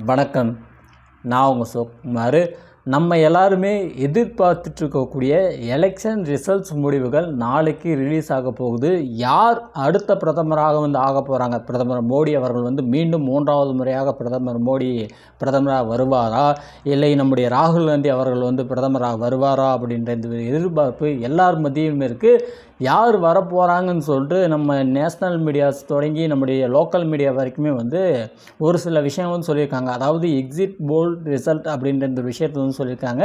வணக்கம். நான் உங்கள் சுகுமார். நம்ம எல்லாருமே எதிர்பார்த்துட்ருக்கக்கூடிய எலெக்ஷன் ரிசல்ட்ஸ் முடிவுகள் நாளைக்கு ரிலீஸ் ஆக போகுது. யார் அடுத்த பிரதமராக வந்து ஆக போகிறாங்க பிரதமர் மோடி அவர்கள் வந்து மீண்டும் மூன்றாவது முறையாக பிரதமர் மோடி பிரதமராக வருவாரா? இல்லை நம்முடைய ராகுல் காந்தி அவர்கள் வந்து பிரதமராக வருவாரா? அப்படின்ற இந்த எதிர்பார்ப்பு எல்லார் மத்தியிலும் இருக்குது யார் வரப்போகிறாங்கன்னு சொல்லிட்டு நம்ம நேஷ்னல் மீடியாஸ் தொடங்கி நம்முடைய லோக்கல் மீடியா வரைக்குமே வந்து ஒரு சில விஷயம் வந்து சொல்லியிருக்காங்க. அதாவது எக்ஸிட் போல் ரிசல்ட் அப்படின்ற இந்த விஷயத்தை வந்து சொல்லியிருக்காங்க.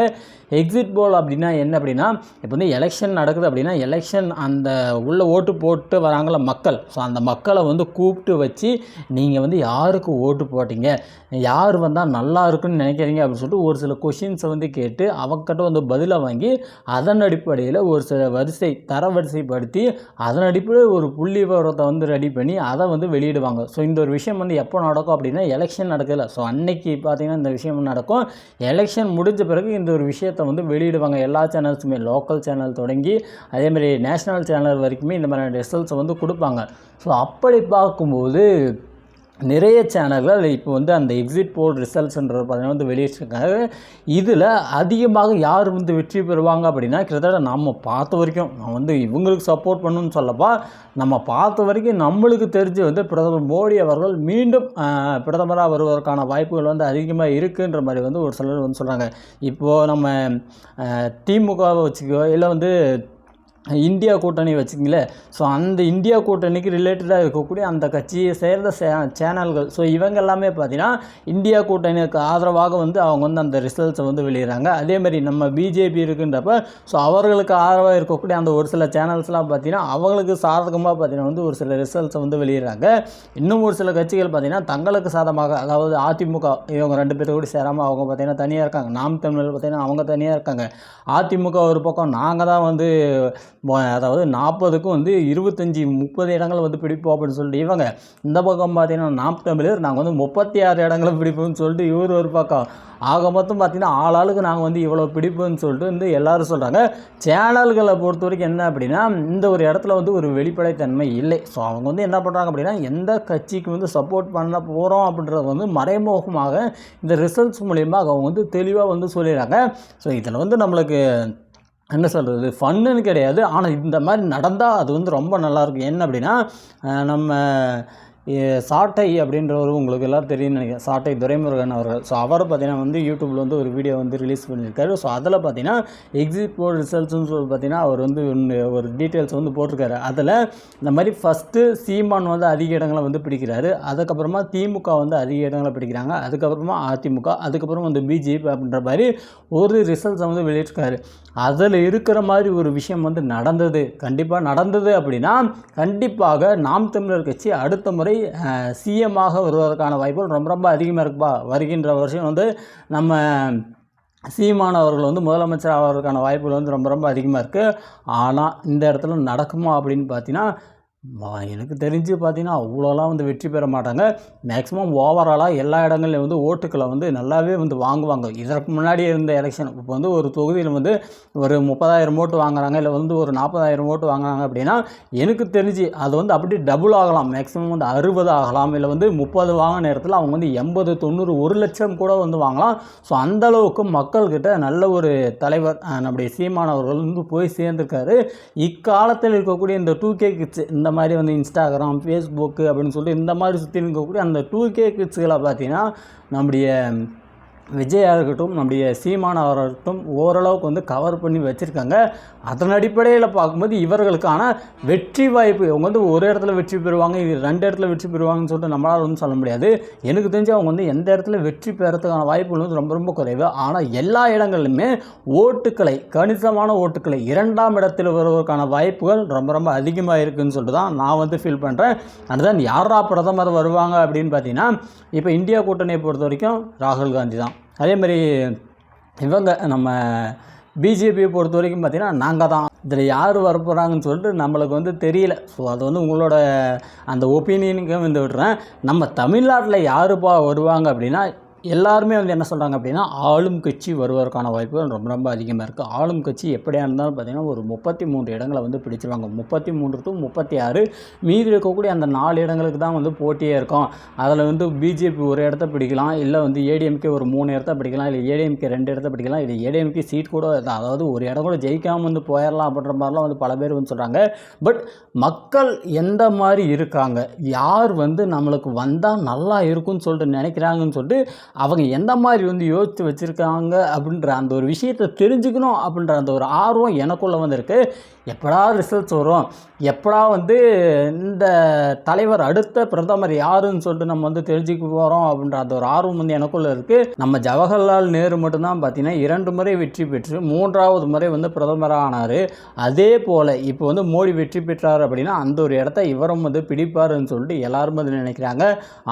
எக்ஸிட் போல் அப்படின்னா என்ன அப்படின்னா இப்போ வந்து எலெக்ஷன் நடக்குது அப்படின்னா எலெக்ஷன் அந்த உள்ளே ஓட்டு போட்டு வராங்கள மக்கள். ஸோ அந்த மக்களை வந்து கூப்பிட்டு வச்சு நீங்கள் வந்து யாருக்கு ஓட்டு போட்டீங்க? யார் வந்தால் நல்லா இருக்குன்னு நினைக்கிறீங்க அப்படின்னு சொல்லிட்டு ஒரு சில கொஷின்ஸை வந்து கேட்டு அவங்ககிட்ட வந்து பதிலை வாங்கி அதன் அடிப்படையில் ஒரு சில வரிசை தர வரிசைப்படுத்தி அதன் அடிப்படையில் ஒரு புள்ளி விவரத்தை வந்து ரெடி பண்ணி அதை வந்து வெளியிடுவாங்க. ஸோ இந்த ஒரு விஷயம் வந்து எப்போ நடக்கும் அப்படின்னா எலெக்ஷன் நடக்கல. ஸோ அன்னைக்கு பார்த்தீங்கன்னா இந்த விஷயம் நடக்கும். எலெக்ஷன் முடிஞ்ச பிறகு இந்த ஒரு விஷயத்தை வந்து வெளியிடுவாங்க எல்லா சேனல்ஸுமே லோக்கல் சேனல் தொடங்கி அதேமாதிரி நேஷ்னல் சேனல் வரைக்குமே இந்த மாதிரியான ரிசல்ட்ஸை வந்து கொடுப்பாங்க. ஸோ அப்படி பார்க்கும்போது நிறைய சேனல்கள் இப்போ வந்து அந்த எக்ஸிட் போல் ரிசல்ட்ஸ்ன்றது பார்த்தீங்கன்னா வந்து வெளியிட்டிருக்காங்க. இதில் அதிகமாக யார் வந்து வெற்றி பெறுவாங்க அப்படின்னா கிட்டத்தட்ட நம்ம பார்த்த வரைக்கும் நான் வந்து இவங்களுக்கு சப்போர்ட் பண்ணணும்னு சொல்லப்பா நம்ம பார்த்த வரைக்கும் நம்மளுக்கு தெரிஞ்சு வந்து பிரதமர் மோடி அவர்கள் மீண்டும் பிரதமராக வருவதற்கான வாய்ப்புகள் வந்து அதிகமாக இருக்குன்ற மாதிரி வந்து ஒரு சிலர் வந்து சொல்கிறாங்க இப்போது நம்ம திமுகவை வச்சுக்கோ இல்லை வந்து இந்தியா கூட்டணி வச்சுங்களேன் ஸோ அந்த இந்தியா கூட்டணிக்கு ரிலேட்டடாக இருக்கக்கூடிய அந்த கட்சியை சேர்ந்த சே சேனல்கள். ஸோ இவங்க எல்லாமே பார்த்தீங்கன்னா இந்தியா கூட்டணிக்கு ஆதரவாக வந்து அவங்க வந்து அந்த ரிசல்ட்ஸை வந்து வெளியிடுறாங்க. அதேமாதிரி நம்ம பிஜேபி இருக்குன்றப்ப ஸோ அவர்களுக்கு ஆதரவாக இருக்கக்கூடிய அந்த ஒரு சில சேனல்ஸ்லாம் பார்த்தீங்கன்னா அவங்களுக்கு சாதகமாக பார்த்தீங்கன்னா வந்து ஒரு சில ரிசல்ட்ஸை வந்து வெளியிடுறாங்க. இன்னும் ஒரு சில கட்சிகள் பார்த்திங்கன்னா தங்களுக்கு சாதமாக அதாவது அதிமுக இவங்க ரெண்டு பேரும் கூட சேராமல் அவங்க பார்த்தீங்கன்னா தனியாக இருக்காங்க. நாம் தமிழர் பார்த்தீங்கன்னா அவங்க தனியாக இருக்காங்க. அதிமுக ஒரு பக்கம் நாங்கள் தான் வந்து அதாவது நாற்பதுக்கும் வந்து இருபத்தஞ்சி முப்பது இடங்கள் வந்து பிடிப்போம் அப்படின்னு சொல்லிட்டு இவங்க இந்த பக்கம் பார்த்தீங்கன்னா நாம் தமிழர் நாங்கள் வந்து முப்பத்தி ஆறு இடங்களை பிடிப்போம்னு சொல்லிட்டு இவர் ஒரு பக்கம். ஆக மொத்தம் பார்த்தீங்கன்னா ஆளாளுக்கு நாங்கள் வந்து இவ்வளோ பிடிப்போம்னு சொல்லிட்டு வந்து எல்லாரும் சொல்கிறாங்க சேனல்களை பொறுத்த வரைக்கும் என்ன அப்படின்னா இந்த ஒரு இடத்துல வந்து ஒரு வெளிப்படைத்தன்மை இல்லை. ஸோ அவங்க வந்து என்ன பண்ணுறாங்க அப்படின்னா எந்த கட்சிக்கு வந்து சப்போர்ட் பண்ண போகிறோம் அப்படின்றத வந்து மறைமுகமாக இந்த ரிசல்ட்ஸ் மூலியமாக அவங்க வந்து தெளிவாக வந்து சொல்லிடுறாங்க. ஸோ இதில் வந்து நம்மளுக்கு என்ன சொல்கிறது ஃபன்னுன்னு கிடையாது. ஆனால் இந்த மாதிரி நடந்தால் அது வந்து ரொம்ப நல்லாயிருக்கும் என்ன அப்படின்னா நம்ம சாட்டை அப்படின்றவர் உங்களுக்கு எல்லாம் தெரியும்னு நினைக்கிறேன். சாட்டை துரைமுருகன் அவர்கள். ஸோ அவர் பார்த்தீங்கன்னா வந்து யூடியூப்பில் வந்து ஒரு வீடியோ வந்து ரிலீஸ் பண்ணியிருக்காரு. ஸோ அதில் பார்த்தீங்கன்னா எக்ஸிட் போல் ரிசல்ட்ஸ்னு சொல்லி பார்த்தீங்கன்னா அவர் வந்து ஒன்று ஒரு டீட்டெயில்ஸ் வந்து போட்டிருக்காரு. அதில் இந்த மாதிரி ஃபஸ்ட்டு சீமான் வந்து அதிக இடங்களை வந்து பிடிக்கிறாரு. அதுக்கப்புறமா திமுக வந்து அதிக இடங்களை பிடிக்கிறாங்க. அதுக்கப்புறமா அதிமுக அதுக்கப்புறம் வந்து பிஜேபி அப்படின்ற மாதிரி ஒரு ரிசல்ட்ஸை வந்து வெளியிட்டிருக்காரு. அதில் இருக்கிற மாதிரி ஒரு விஷயம் வந்து நடந்தது. கண்டிப்பாக நடந்தது அப்படின்னா கண்டிப்பாக நாம் தமிழர் கட்சி அடுத்த முறை சிஎம்மாக வருவதற்கான வாய்ப்புகள் ரொம்ப ரொம்ப அதிகமாக இருக்குப்பா. வருகின்ற வருஷம் வந்து நம்ம சீமான் அவர்கள் வந்து முதலமைச்சர் ஆவதற்கான வாய்ப்புகள் வந்து ரொம்ப ரொம்ப அதிகமாக இருக்குது ஆனால் இந்த இடத்துல நடக்குமா அப்படின்னு பார்த்தீங்கன்னா எனக்கு தெரிஞ்சு பார்த்தீங்கன்னா அவ்வளோலாம் வந்து வெற்றி பெற மாட்டாங்க. மேக்ஸிமம் ஓவராலாக எல்லா இடங்கள்லையும் வந்து ஓட்டுக்களை வந்து நல்லாவே வந்து வாங்குவாங்க. இதற்கு முன்னாடி இருந்த எலெக்ஷன் இப்போ வந்து ஒரு தொகுதியில் வந்து ஒரு முப்பதாயிரம் ஓட்டு வாங்குறாங்க இல்லை வந்து ஒரு நாற்பதாயிரம் ஓட்டு வாங்குறாங்க அப்படின்னா எனக்கு தெரிஞ்சு அது வந்து அப்படி டபுள் ஆகலாம். மேக்ஸிமம் வந்து அறுபது ஆகலாம் இல்லை வந்து முப்பது வாங்கின நேரத்தில் அவங்க வந்து எண்பது தொண்ணூறு ஒரு லட்சம் கூட வந்து வாங்கலாம். ஸோ அந்த அளவுக்கு மக்கள்கிட்ட நல்ல ஒரு தலைவர் நம்முடைய சீமானவர்கள் வந்து போய் சேர்ந்திருக்காரு. இக்காலத்தில் இருக்கக்கூடிய இந்த டூ கே கிட்ஸ் இந்த மாதிரி வந்து இன்ஸ்டாகிராம் ஃபேஸ்புக்கு அப்படின்னு சொல்லிட்டு இந்த மாதிரி சுற்றி இருக்கக்கூடிய அந்த டூ கே கிட்ஸுகளை பார்த்தீங்கன்னா நம்முடைய விஜயாக இருக்கட்டும் நம்முடைய சீமான் அவராக ஓரளவுக்கு வந்து கவர் பண்ணி வச்சுருக்காங்க. அதன் அடிப்படையில் பார்க்கும்போது இவர்களுக்கான வெற்றி வாய்ப்பு அவங்க வந்து ஒரு இடத்துல வெற்றி பெறுவாங்க இது ரெண்டு இடத்துல வெற்றி பெறுவாங்கன்னு சொல்லிட்டு நம்மளால் வந்து சொல்ல முடியாது. எனக்கு தெரிஞ்சு அவங்க வந்து எந்த இடத்துல வெற்றி பெறத்துக்கான வாய்ப்புகள் வந்து ரொம்ப ரொம்ப குறைவு. ஆனால் எல்லா இடங்களிலுமே ஓட்டுக்களை கணிசமான ஓட்டுக்களை இரண்டாம் இடத்தில் வருவதற்கான வாய்ப்புகள் ரொம்ப ரொம்ப அதிகமாக இருக்குதுன்னு சொல்லிட்டு தான் நான் வந்து ஃபீல் பண்ணுறேன் அண்ட் தென் யாரா பிரதமர் வருவாங்க அப்படின்னு பார்த்தீங்கன்னா இப்போ இந்தியா கூட்டணியை பொறுத்த வரைக்கும் ராகுல் காந்தி தான். அதே மாதிரி இவங்க நம்ம பிஜேபியை பொறுத்த வரைக்கும் பார்த்திங்கன்னா நாங்கள் தான் இதில் யார் வரப்போகிறாங்கன்னு சொல்லிட்டு நம்மளுக்கு வந்து தெரியல. ஸோ அது வந்து உங்களோட அந்த ஒப்பீனியனுக்கு வந்து விடுறேன். நம்ம தமிழ்நாட்டில் யாருப்பா வருவாங்க அப்படின்னா எல்லாருமே வந்து என்ன சொல்கிறாங்க அப்படின்னா ஆளும் கட்சி வருவதற்கான வாய்ப்புகள் ரொம்ப ரொம்ப அதிகமாக இருக்குது ஆளும் கட்சி எப்படியா இருந்தாலும் பார்த்தீங்கன்னா ஒரு முப்பத்தி மூன்று இடங்களை வந்து பிடிச்சிருவாங்க. முப்பத்தி மூன்று டு முப்பத்தி ஆறு மீதி இருக்கக்கூடிய அந்த நாலு இடங்களுக்கு தான் வந்து போட்டியே இருக்கும். அதில் வந்து பிஜேபி ஒரு இடத்த பிடிக்கலாம் இல்லை வந்து ஏடிஎம்கே ஒரு மூணு இடத்த பிடிக்கலாம் இல்லை ஏடிஎம்கே ரெண்டு இடத்த பிடிக்கலாம் இல்லை ஏடிஎம்கே சீட் கூட அதாவது ஒரு இடம் கூட ஜெயிக்காமல் வந்து போயிடலாம் அப்படின்ற மாதிரிலாம் வந்து பல பேர் வந்து சொல்கிறாங்க பட் மக்கள் எந்த மாதிரி இருக்காங்க? யார் வந்து நம்மளுக்கு வந்தால் நல்லா இருக்கும்னு சொல்லிட்டு நினைக்கிறாங்கன்னு சொல்லிட்டு அவங்க எந்த மாதிரி வந்து யோசித்து வச்சுருக்காங்க அப்படின்ற அந்த ஒரு விஷயத்தை தெரிஞ்சுக்கணும் அப்படின்ற அந்த ஒரு ஆர்வம் எனக்குள்ளே வந்திருக்கு. எப்படா ரிசல்ட்ஸ் வரும்? எப்படா வந்து இந்த தலைவர் அடுத்த பிரதமர் யாருன்னு சொல்லிட்டு நம்ம வந்து தெரிஞ்சுக்க போகிறோம் அப்படின்ற அந்த ஒரு ஆர்வம் வந்து எனக்குள்ளே இருக்குது நம்ம ஜவஹர்லால் நேரு மட்டும்தான் பார்த்தீங்கன்னா இரண்டு முறை வெற்றி பெற்று மூன்றாவது முறை வந்து பிரதமராக ஆனார் அதே போல் இப்போ வந்து மோடி வெற்றி பெற்றார் அப்படின்னா அந்த ஒரு இடத்த இவரும் வந்து பிடிப்பாருன்னு சொல்லிட்டு எல்லாரும் வந்து நினைக்கிறாங்க.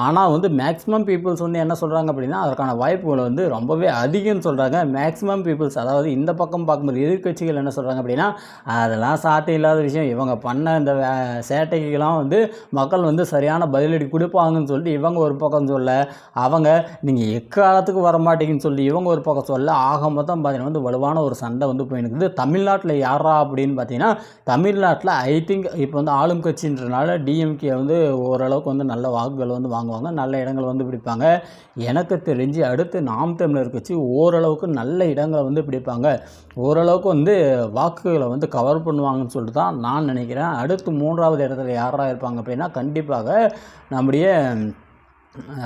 ஆனால் வந்து மேக்ஸிமம் பீப்புள்ஸ் வந்து என்ன சொல்கிறாங்க அப்படின்னா அதற்கான வாய்ப்புகள் வந்து ரொம்பவே அதிகம்னு சொல்கிறாங்க மேக்ஸிமம் பீப்புள்ஸ் அதாவது இந்த பக்கம் பார்க்கும்போது எதிர்க்கட்சிகள் என்ன சொல்கிறாங்க அப்படின்னா அதெல்லாம் சாத்தியம் இல்லாத விஷயம். இவங்க பண்ண இந்த வே- சேட்டைக்கெல்லாம் வந்து மக்கள் வந்து சரியான பதிலடி கொடுப்பாங்கன்னு சொல்லிட்டு இவங்க ஒரு பக்கம் சொல்ல அவங்க நீங்கள் எக்காலத்துக்கு வர மாட்டீங்கன்னு சொல்லி இவங்க ஒரு பக்கம் சொல்ல ஆக மொத்தம் பார்த்தீங்கன்னா வந்து வலுவான ஒரு சண்டை வந்து போயினுக்குது தமிழ்நாட்டில் யாரா அப்படின்னு பார்த்தீங்கன்னா தமிழ்நாட்டில் ஐ திங்க் இப்போ வந்து ஆளும் கட்சின்றனால டிஎம்கே வந்து ஓரளவுக்கு வந்து நல்ல வாக்குகள் வந்து வாங்குவாங்க. நல்ல இடங்கள் வந்து பிடிப்பாங்க. எனக்கு தெரிஞ்சு அடுத்து நாம் தமிழர் கட்சி ஓரளவுக்கு நல்ல இடங்களை வந்து பிடிப்பாங்க. ஓரளவுக்கு வந்து வாக்குகளை வந்து கவர் பண்ணுவாங்கன்னு சொல்லிட்டு தான் நான் நினைக்கிறேன். அடுத்து மூன்றாவது இடத்துல யாராக இருப்பாங்க அப்படின்னா கண்டிப்பாக நம்முடைய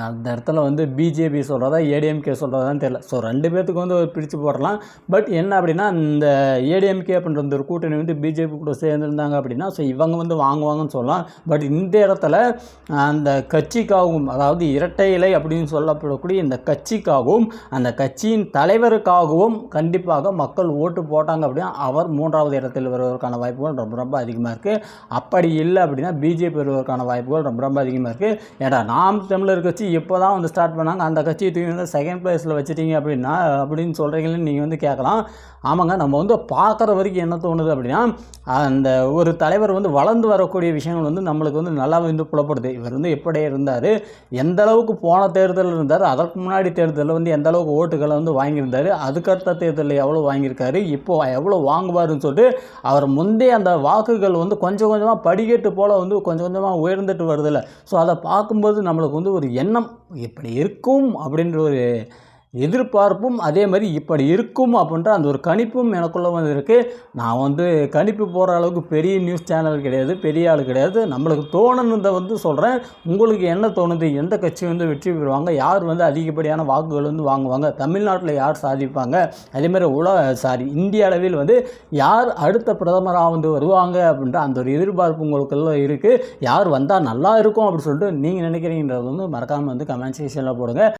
அந்த இடத்துல வந்து பிஜேபி சொல்கிறதா ஏடிஎம்கே சொல்கிறதான்னு தெரியல. ஸோ ரெண்டு பேர்த்துக்கு வந்து ஒரு பிரித்து போடலாம். பட் என்ன அப்படின்னா இந்த ஏடிஎம்கே அப்படின்ற இந்த ஒரு கூட்டணி வந்து பிஜேபி கூட சேர்ந்துருந்தாங்க அப்படின்னா ஸோ இவங்க வந்து வாங்குவாங்கன்னு சொல்லலாம். பட் இந்த இடத்துல அந்த கட்சிக்காகவும் அதாவது இரட்டை இலை அப்படின்னு சொல்லப்படக்கூடிய இந்த கட்சிக்காகவும் அந்த கட்சியின் தலைவருக்காகவும் கண்டிப்பாக மக்கள் ஓட்டு போட்டாங்க அப்படின்னா அவர் மூன்றாவது இடத்தில் வருவதற்கான வாய்ப்புகள் ரொம்ப ரொம்ப அதிகமாக இருக்குது அப்படி இல்லை அப்படின்னா பிஜேபி வருவதற்கான வாய்ப்புகள் ரொம்ப ரொம்ப அதிகமாக இருக்குது ஏன்னா நாம் தமிழர் கட்சி இப்போ தான் வந்து ஸ்டார்ட் பண்ணாங்க. அந்த கட்சியை தூக்கி வந்து செகண்ட் ப்ளேஸில் வச்சுட்டீங்க அப்படின்னா அப்படின்னு சொல்கிறீங்கன்னு நீங்கள் வந்து கேட்கலாம். ஆமாங்க நம்ம வந்து பார்க்குற வரைக்கும் என்ன தோணுது அப்படின்னா அந்த ஒரு தலைவர் வந்து வளர்ந்து வரக்கூடிய விஷயங்கள் வந்து நம்மளுக்கு வந்து நல்லா வந்து புலப்படுது. இவர் வந்து எப்படி இருந்தார் எந்த அளவுக்கு போன தேர்தலில் இருந்தார் அதற்கு முன்னாடி தேர்தலில் வந்து எந்த அளவுக்கு ஓட்டுகளை வந்து வாங்கியிருந்தார் அதுக்கடுத்த தேர்தலில் எவ்வளோ வாங்கியிருக்காரு இப்போ எவ்வளோ வாங்குவாருன்னு சொல்லிட்டு அவர் முந்தைய அந்த வாக்குகள் வந்து கொஞ்சம் கொஞ்சமாக படிக்கட்டு போல் வந்து கொஞ்சம் கொஞ்சமாக உயர்ந்துட்டு வருதில்ல. ஸோ அதை பார்க்கும்போது நம்மளுக்கு வந்து ஒரு எண்ணம் இப்படி இருக்கும் அப்படின்ற ஒரு எதிர்பார்ப்பும் அதே மாதிரி இப்படி இருக்கும் அப்படின்ற அந்த ஒரு கணிப்பும் எனக்குள்ளே வந்து இருக்குது நான் வந்து கணிப்பு போகிற அளவுக்கு பெரிய நியூஸ் சேனல் கிடையாது பெரிய ஆள் கிடையாது. நம்மளுக்கு தோணுனதை வந்து சொல்கிறேன் உங்களுக்கு என்ன தோணுது? எந்த கட்சி வந்து வெற்றி பெறுவாங்க? யார் வந்து அதிகப்படியான வாக்குகள் வந்து வாங்குவாங்க? தமிழ்நாட்டில் யார் சாதிப்பாங்க? அதேமாதிரி உலக சாரி இந்திய அளவில் வந்து யார் அடுத்த பிரதமராக வந்து வருவாங்க அப்படின்ற அந்த ஒரு எதிர்பார்ப்பு உங்களுக்குள்ள இருக்குது யார் வந்தால் நல்லா இருக்கும் அப்படின்னு சொல்லிட்டு நீங்கள் நினைக்கிறீங்கன்றது வந்து மறக்காமல் வந்து கமெண்ட் செக்ஷனில் போடுங்க.